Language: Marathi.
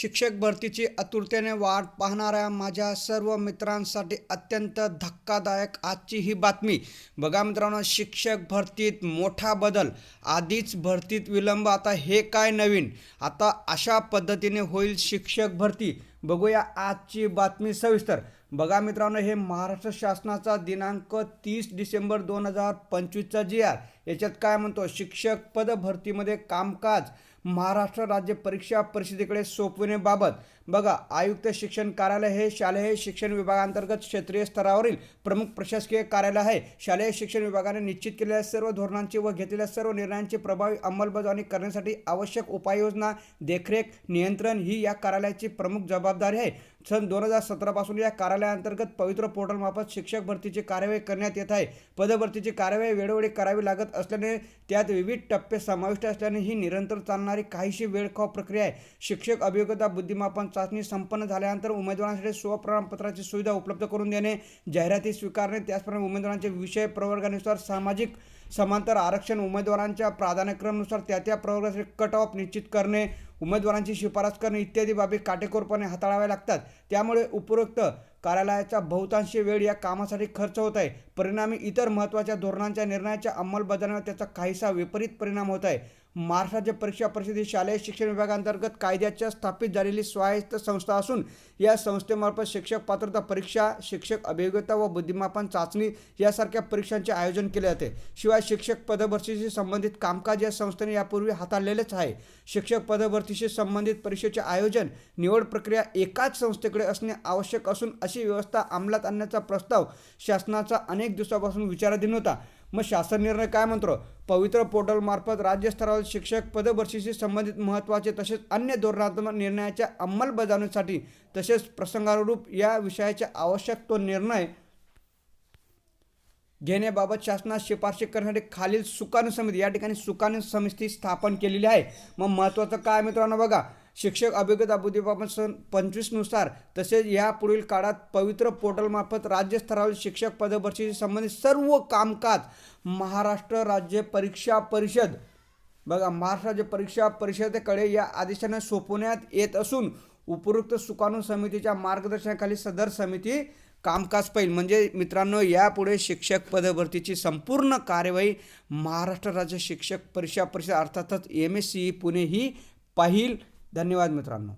शिक्षक भरतीची आतुरतेने वाट पाहणाऱ्या माझ्या सर्व मित्रांसाठी अत्यंत धक्कादायक आजची ही बातमी. बघा मित्रांनो शिक्षक भरतीत मोठा बदल आधीच भरतीत विलंब आता हे काय नवीन? आता अशा पद्धतीने होईल शिक्षक भरती. बघूया आजची बातमी सविस्तर. बघा मित्रांनो हे महाराष्ट्र शासनाचा दिनांक तीस डिसेंबर दोन हजार पंचवीसचा जी आर याच्यात काय म्हणतो? शिक्षक पद भरतीमध्ये कामकाज महाराष्ट्र राज्य परीक्षा परिषदेकडे सोपविण्याबाबत. बघा आयुक्त शिक्षण कार्यालय हे शालेय शिक्षण विभागांतर्गत क्षेत्रीय स्तरावरील प्रमुख प्रशासकीय कार्यालय आहे. शालेय शिक्षण विभागाने निश्चित केलेल्या सर्व धोरणांची व घेतलेल्या सर्व निर्णयांची प्रभावी अंमलबजावणी करण्यासाठी आवश्यक उपाययोजना देखरेख नियंत्रण ही या कार्यालयाची प्रमुख जबाबदारी आहे. सन दोन हजार सतरापासून या कार्यालयाअंतर्गत पवित्र पोर्टलमार्फत शिक्षक भरतीची कार्यवाही करण्यात येत आहे. पदभरतीची कार्यवाही वेळोवेळी करावी लागत असल्याने त्यात विविध टप्पे समाविष्ट असल्याने ही निरंतर चालणारी काहीशी वेळखाव प्रक्रिया आहे. शिक्षक अभियोग्यता बुद्धिमापन चाचणी संपन्न झाल्यानंतर उमेदवारांसाठी स्वप्रमाणपत्राची सुविधा उपलब्ध करून देणे जाहिराती स्वीकारणे त्याचप्रमाणे उमेदवारांचे विषय प्रवर्गानुसार सामाजिक समांतर आरक्षण उमेदवारांच्या प्राधान्यक्रमानुसार त्या त्या प्रवर्गासाठी कट ऑफ निश्चित करणे उमेदवारांची शिफारस करणे इत्यादी बाबी काटेकोरपणे हाताळाव्या लागतात. त्यामुळे उपरोक्त कार्यालयाचा बहुतांशी वेळ या कामासाठी खर्च होत आहे. परिणामी इतर महत्त्वाच्या धोरणांच्या निर्णयाच्या अंमलबजावणीवर त्याचा काहीसा विपरीत परिणाम होत आहे. महाराष्ट्राच्या परीक्षा परिषदेत शालेय शिक्षण विभागांतर्गत कायद्याच्या स्थापित झालेली स्वायत्त संस्था असून या संस्थेमार्फत शिक्षक पात्रता परीक्षा शिक्षक अभियोग्यता व बुद्धिमापन चाचणी यासारख्या परीक्षांचे आयोजन केले जाते. शिवाय शिक्षक पदभरतीशी संबंधित कामकाज या संस्थेने यापूर्वी हाताळलेलेच आहे. शिक्षक पदभरतीशी संबंधित परीक्षेचे आयोजन निवड प्रक्रिया एकाच संस्थेकडे असणे आवश्यक असून अशी व्यवस्था अंमलात आणण्याचा प्रस्ताव शासनाचा अनेक दिवसापासून विचाराधीन होता. मग शासन निर्णय काय म्हणतो? पवित्र पोर्टलमार्फत राज्यस्तरावर शिक्षक पदभरतीशी संबंधित महत्त्वाचे तसेच अन्य धोरणात्मक निर्णयाच्या अंमलबजावणीसाठी तसेच प्रसंगानुरूप या विषयाचे आवश्यक तो निर्णय घेण्याबाबत शासनास शिफारशी करण्यासाठी खालील सुकाणू समिती या ठिकाणी सुकाणू समिती स्थापन केलेली आहे. मग महत्त्वाचं काय मित्रांनो बघा शिक्षक अभिज्ञता बुद्धिमापन सन पंचवीसनुसार तसेच या पुढील काळात पवित्र पोर्टलमार्फत राज्यस्तरावरील शिक्षक पदभरतीशी संबंधित सर्व कामकाज महाराष्ट्र राज्य परीक्षा परिषद बघा महाराष्ट्र राज्य परीक्षा परिषदेकडे या आदेशाने सोपवण्यात येत असून उपरोक्त सुकाणू समितीच्या मार्गदर्शनाखाली सदर समिती कामकाज पाहिजे म्हणजे मित्रांनो यापुढे शिक्षक पदभरतीची संपूर्ण कार्यवाही महाराष्ट्र राज्य शिक्षक परीक्षा परिषद अर्थातच एम एस सी पुणे ही पाहिल. धन्यवाद मित्रांनो.